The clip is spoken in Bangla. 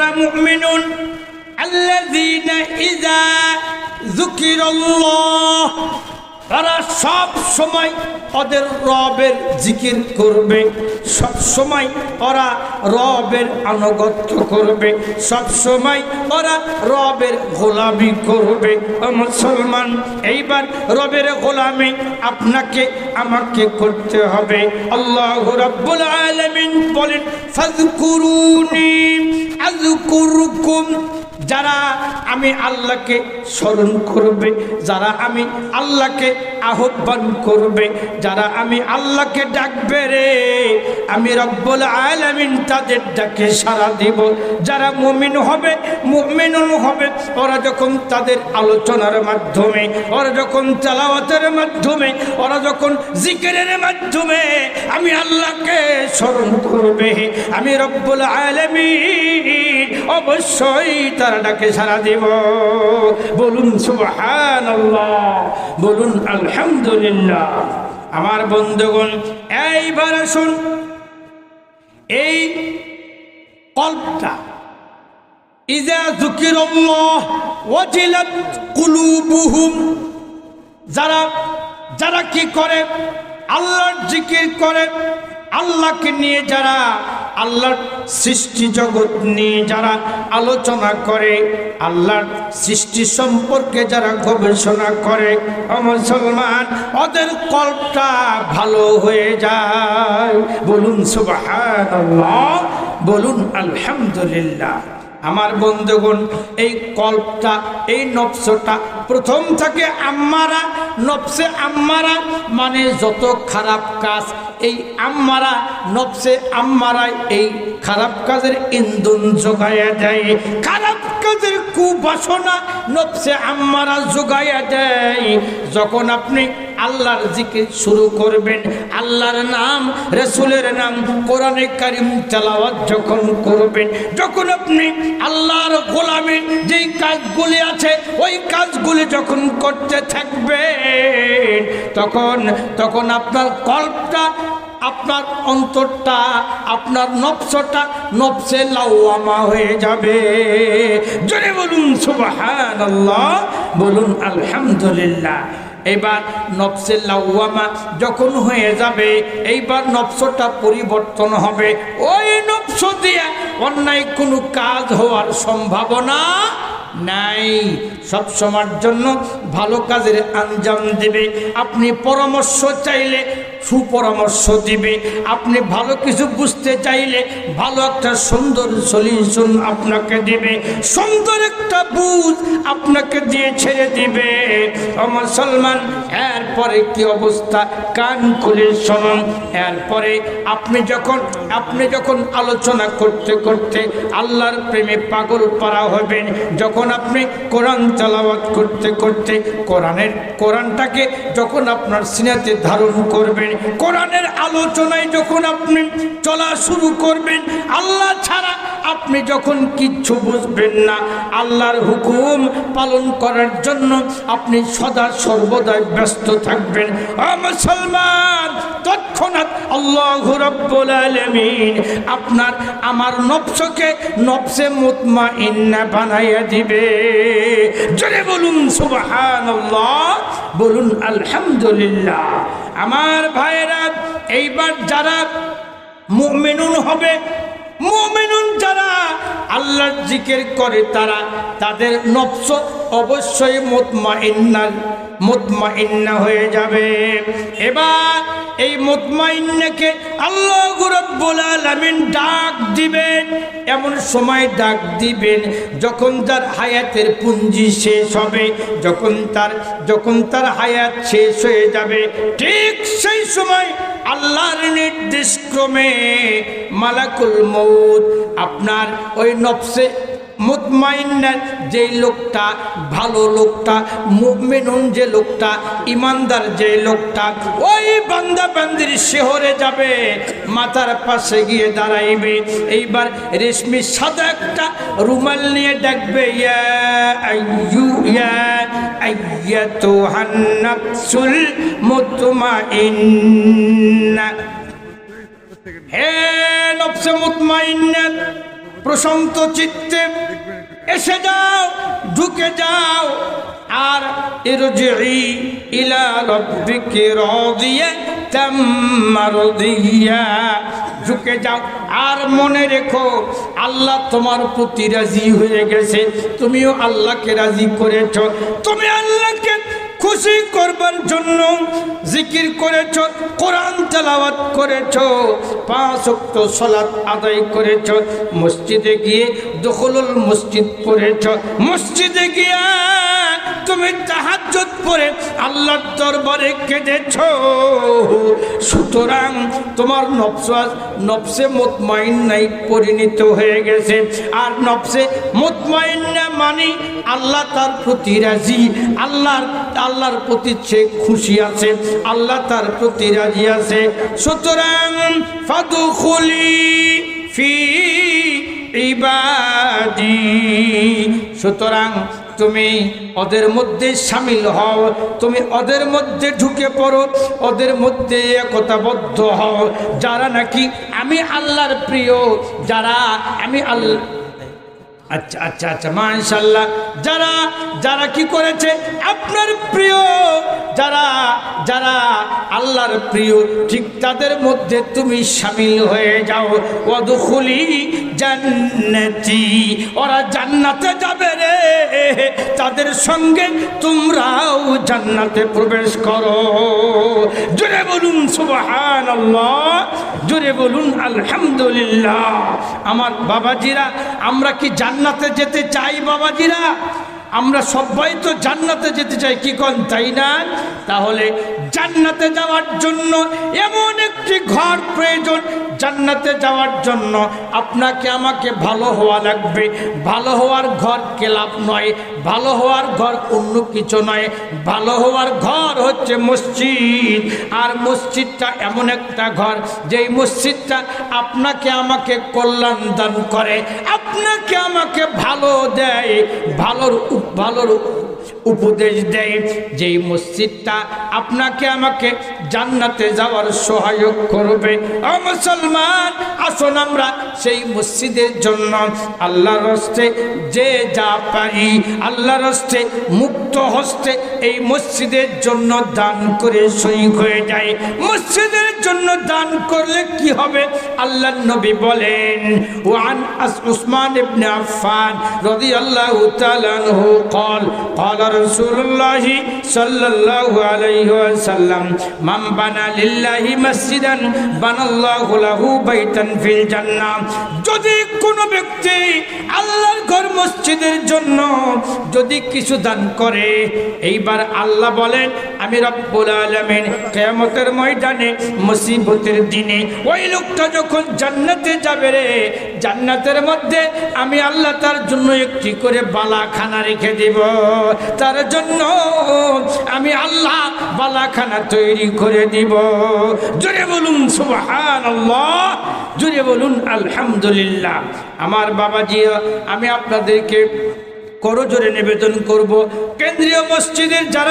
যারা মুমিনুন আল্লাযীনা ইযা যুকিরাল্লাহ তারা সব সময় ওদের রবের জিকির করবে। সব সময় ওরা রবের আনুগত্য করবে। সব সময় ওরা রবের গোলামি করবে। মুসলমান, এইবার রবের গোলামি আপনাকে, আমাকে করতে হবে। আল্লাহ রাব্বুল আলামিন বলেন, ফাযকুরুনি يذكركم যারা আমি আল্লাহকে স্মরণ করবে, যারা আমি আল্লাহকে আহ্বান করবে, যারা আমি আল্লাহকে ডাকবে রে, আমি রব্বুল আলামিন তাদের ডাকে সারা দিব। যারা মুমিন হবে, মুমিনুন হবে, ওরা যখন তাদের আলোচনার মাধ্যমে, ওরা যখন চালাওয়াতের মাধ্যমে, ওরা যখন জিকিরের মাধ্যমে আমি আল্লাহকে স্মরণ করবে, আমি রব্বুল আলামিন অবশ্যই তারা ডাকে সারা দেব। বলুন সুবহান বলুন, আলহামদুলিল্লাহ। আমার বন্ধুগণ, এইবার আসুন। এই কল্পটা, ইজা ওয়াজিলাত কুলুবুহুম। যারা যারা কি করে? আল্লাহর জিকির করে আল্লাহকে নিয়ে যারা, আল্লাহর সৃষ্টি জগৎ নিয়ে যারা আলোচনা করে, আল্লাহর সৃষ্টি সম্পর্কে যারা গবেষণা করে মুসলমান, ওদের কল্পটা ভালো হয়ে যায়। বলুন সুবহানাল্লাহ, বলুন আলহামদুলিল্লাহ। আমার বন্ধুগণ, এই কল্পটা, এই নফসটা প্রথম থেকে আম্মারা নফসে আম্মারা মানে যত খারাপ কাজ এই আম্মারা নফসে আম্মারাই এই খারাপ কাজের ইন্ধন যোগাইয়া দেয়। খারাপ কাজের কুবাসনা নফসে আম্মারা যোগাইয়া দেয়। যখন আপনি আল্লাহর জিকির শুরু করবেন, আল্লাহর নাম, রসুলের নাম, কোরআনে কারিম চালাওয়াত যখন করবেন, যখন আপনি আল্লাহর গোলামের যেই কাজগুলি আছে, ওই কাজগুলি যখন করতে থাকবেন, তখন তখন আপনার কল্পটা আপনার অন্তরটা, আপনার নফসটা নফসে লাউয়ামা হয়ে যাবে। জোরে বলুন সুবহান বলুন, আলহামদুলিল্লাহ। এবার নফসে লাউয়ামা যখন হয়ে যাবে, এইবার নফসটা পরিবর্তন হবে। ওই নফস দিয়ে অন্যায় কোনো কাজ হওয়ার সম্ভাবনা নাই। সব সময়ের জন্য ভালো কাজের আঞ্জাম দেবে। আপনি পরামর্শ চাইলে সুপরামর্শ দিবে। আপনি ভালো কিছু বুঝতে চাইলে ভালো একটা সুন্দর সলিউশন আপনাকে দিবে। সুন্দর একটা বুঝ আপনাকে দিয়ে ছেড়ে দিবে। ও মুসলমান, এরপরে কি অবস্থা? কান খুলে শুনুন। এরপরে আপনি যখন আপনি যখন আলোচনা করতে করতে আল্লাহর প্রেমে পাগল পারা হবেন, যখন আপনি কোরআন চালাওয়াত করতে করতে কোরআনের, কোরআনটাকে যখন আপনার সিনাতে ধারণ করবেন কোরআনের আলোচনায় যখন আপনি চলা শুরু করবেন আল্লাহ ছাড়া আপনি যখন কিচ্ছু বুঝবেন না, আল্লাহর হুকুম পালন করার জন্য আপনি সদা সর্বদাই ব্যস্ত থাকবেন। মুসলমান, তৎক্ষণাৎ আল্লাহ রাব্বুল আপনার, আমার নফসকে নফসে মুতমা ইন্না বানাইয়া দিবে। জোরে বলুন, সুবহানাল্লাহ, বলুন, আলহামদুলিল্লাহ। আমার ভাইরা এইবার যারা মুমিনুন হবে মুমিনুন যারা আল্লাহর জিকির করে তারা তাদের নফস অবশ্যই মুতমাইন্না মুতমাইন্না হয়ে যাবে। এবার এই মুতমাইন্নাকে আল্লাহ রাব্বুল আলামিন ডাক দিবেন। এমন সময় ডাক দিবেন যখন তার হায়াতের পুঞ্জি শেষ হবে, যখন তার যখন তার হায়াত শেষ হয়ে যাবে। ঠিক সেই সময় আল্লাহর নির্দেশ ক্রমে মালাকুল মৌত আপনার ওই নফসে মুতমাইন্নার যে লোকটা, ভালো লোকটা, মুমিনুন যে লোকটা, ইমানদার যে লোকটা, ওই বান্দা বান্দির শহরে যাবে, মাথার পাশে গিয়ে দাঁড়াইবে। এইবার রেশমি সাদা একটা রুমাল নিয়ে ডাকবে, ইয়া ইয়া প্রশান্ত চিত্তে এসে যাও ঢুকে যাও আর ইরজিই ইলা রব্বিকি রাদিয়াতাম মারদিয়া। ঝুঁকে যাও। আর মনে রেখো, আল্লাহ তোমার প্রতি রাজি হয়ে গেছে। তুমিও আল্লাহকে রাজি করেছ। তুমি আল্লাহকে খুশি করবার জন্য জিকির করেছ, কোরআন তেলাওয়াত করেছ, পাঁচ ওয়াক্ত সালাত আদায় করেছ, মসজিদে গিয়ে দখলুল মসজিদ পড়েছ। মসজিদে গিয়া তুমি তাহাজ্জুদ পরে আল্লাহর দরবারে কেঁদেছ। সুতরাং তোমার নফসাস নফসে মুতমাইন্নাই পরিণত হয়ে গেছে। আর নফসে মুতমাইন্না মানে আল্লাহ তার প্রতি রাজি, আল্লাহর আল্লাহর প্রতি সে খুশি আছে, আল্লাহ তার প্রতি রাজি আছে। সুতরাং ফাদুখুলি ফি ইবাদি। সুতরাং তুমি ওদের মধ্যে সামিল হও, তুমি ওদের মধ্যে ঢুকে পড়ো, ওদের মধ্যে একতাবদ্ধ হও। যারা নাকি আমি আল্লাহর প্রিয়, যারা আমি আল্লাহ আচ্ছা আচ্ছা আচ্ছা মাশাল্লাহ যারা যারা কি করেছে? আপনার প্রিয়। যারা যারা আল্লাহর প্রিয়, ঠিক তাদের মধ্যে তুমি সামিল হয়ে যাও। ওয়াদখুলি জান্নাতি, ওরা জান্নাতে যাবে রে। তাদের সঙ্গে তোমরাও জান্নাতে প্রবেশ করো। জোরে বলুন, সুবহানাল্লাহ। জোরে বলুন, আলহামদুলিল্লাহ। আমার বাবাজিরা, আমরা কি জান্নাতে যেতে চাই বাবাজিরা? আমরা সবাই তো জান্নাতে যেতে চাই, কি কন? তাই না? তাহলে জান্নাতে যাওয়ার জন্য এমন একটি ঘর প্রয়োজন জান্নাতে যাওয়ার জন্য আপনাকে আমাকে ভালো হওয়া লাগবে। ভালো হওয়ার ঘর কেলাপ নয়, ভালো হওয়ার ঘর অন্য কিছু নয়। ভালো হওয়ার ঘর হচ্ছে মসজিদ। আর মসজিদটা এমন একটা ঘর, যেই মসজিদটা আপনাকে আমাকে কল্যাণ দান করে, আপনাকে আমাকে ভালো দেয়, ভালোর ভালোর উপদেশ দেয় যেই মসজিদটা আপনাকে আমাকে জান্নাতে যাওয়ার সহায়ক করবে। ও মুসলমান, আসুন আমরা সেই মসজিদের জন্য আল্লাহর হস্তে যে যা পারি আল্লাহর হস্তে মুক্ত হস্তে এই মসজিদের জন্য দান করে শহীদ হয়ে যায় মসজিদের জন্য দান করলে কি হবে আল্লাহ নবী বলেন ওয়ান আস উসমান ইবনে আফফান রাদিয়াল্লাহু তাআলা আনহু قال قال رسول الله صلى الله عليه وسلم من بنى لله مسجدا بنى الله له بيتا في الجنة যদি কোনো ব্যক্তি আল্লাহর ঘর মসজিদের জন্য যদি কিছু দান করে এইবার আল্লাহ বলেন আমি রব্বুল আলামিন কিয়ামতের ময়দানে মুসিবতের দিনে ওই লোকটা যখন জান্নাতে যাবে রে, জান্নাতের মধ্যে আমি আল্লাহ তার জন্য একটি করে বালাখানা রেখে দেব। তার জন্য আমি আল্লাহ বালাখানা তৈরি করে দিব। জোরে বলুন সুবহান আল্লাহ জোরে বলুন, আলহামদুলিল্লাহ। আমার বাবাজি আমি আপনাদেরকে করজোরে নিবেদন করব। কেন্দ্রীয় মসজিদের যারা